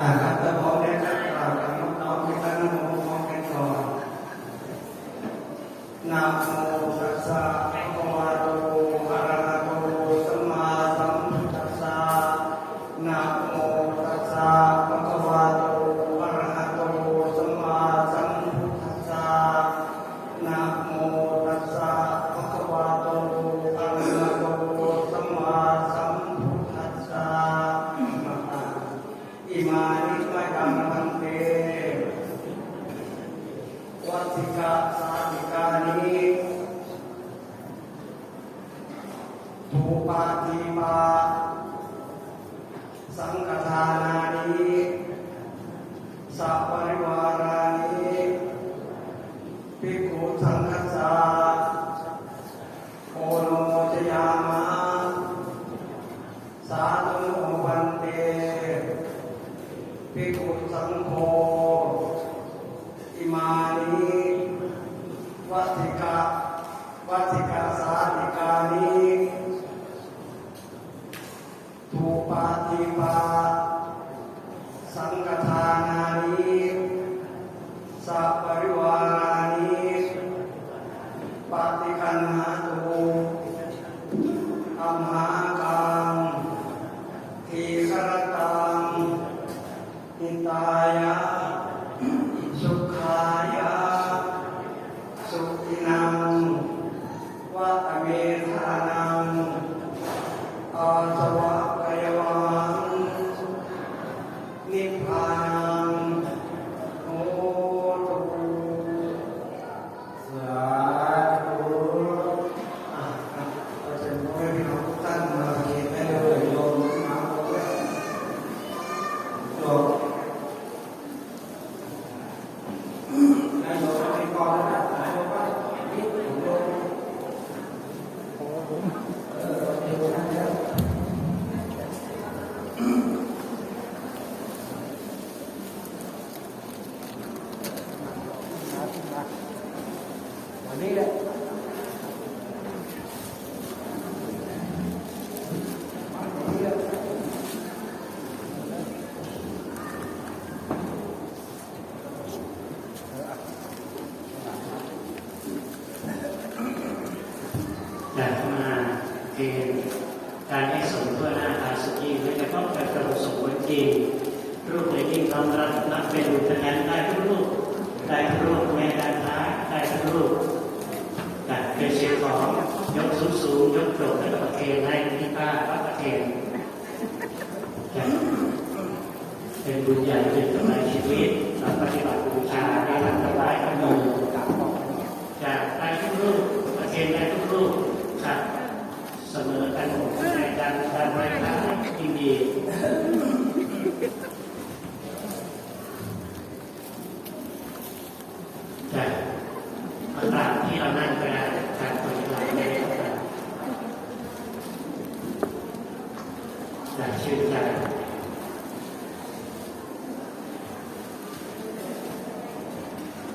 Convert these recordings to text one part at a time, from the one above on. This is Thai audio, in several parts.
อาครับแล้วพ ทูปาทิปาสังฆทานานิสัพริวารานิภิกขุสังฆสสาโอโนจยามะสาธุโอวันเตภิกขุสังโฆอิมานิวัติ นานิสัพปริวารานิปฏิคันหาตุอัมหากังทีครตังหิตายะสุขายะสุขินังวัตเมธานังอาสวะ นี้แหละกมาเกณฑ์การให้สมเพื่อหน้าตาสุกี้ไม่จะต้องการกระสมวนจริงรูปในยิ่งทำรัตนับเป็นรูปคะแนนได้ทุกรูปได้ทุกรูปแม่ด้านท้ายได้ทุกรูป เป็นเสียงของยกสูงสูงยกโดดและประเคนให้ที่ป้าวัดประเคนจ้ะเป็นบุญใหญ่เป็นกำไรชีวิตเราปฏิบัติบูชาในหลักถวายขนมกับบอกจากได้ทุกรูปประเคนได้ทุกรูปครับเสมอกันหมดในการการไหว้พระยินดีแต่เอาตามที่เรานั่งก็ได้การปฏิบัติได้ครับแต่ชื่นใจ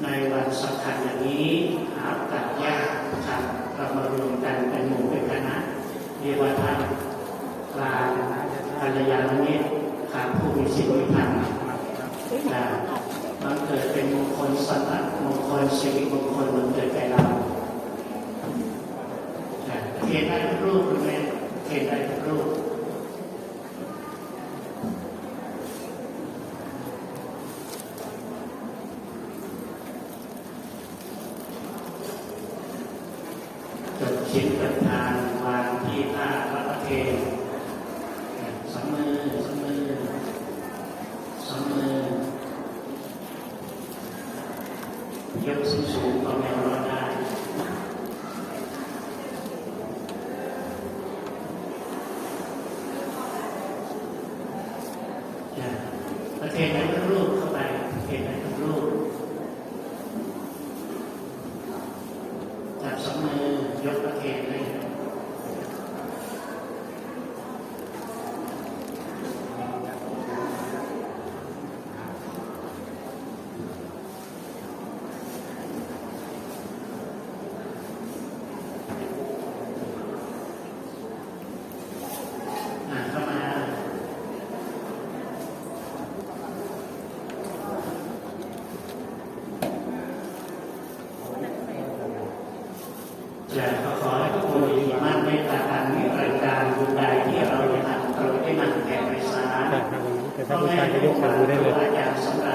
ในวันสำคัญอย่างนี้หาโอกาสยากครับเรามารวมกันเป็นหมู่เป็นคณะเรียกว่าท่านกลางกัลยาณมิตร ครับผู้มีศีลมีธรรมแต่มันเกิดเป็นมงคลสัตว์มงคลชีวิตมงคลมันเกิดแก่เราแต่เทศได้ทุกรูปหรือไม่เทศได้ทุกรูปจดชิ้นป ยกสูงสูงๆเอาแนวรอดได้จ้ะประเทศนั้นก็รูปเข้าไปประเทศนั้นก็รูปจับสองมือยกประเคนเอยากขอให้ทุกคมีมั่นเมตตาการมีรายการใดที่เราอยากทำเราได้นำแก่ไปสาพ่อแม่ครูอาจารยสำหรับ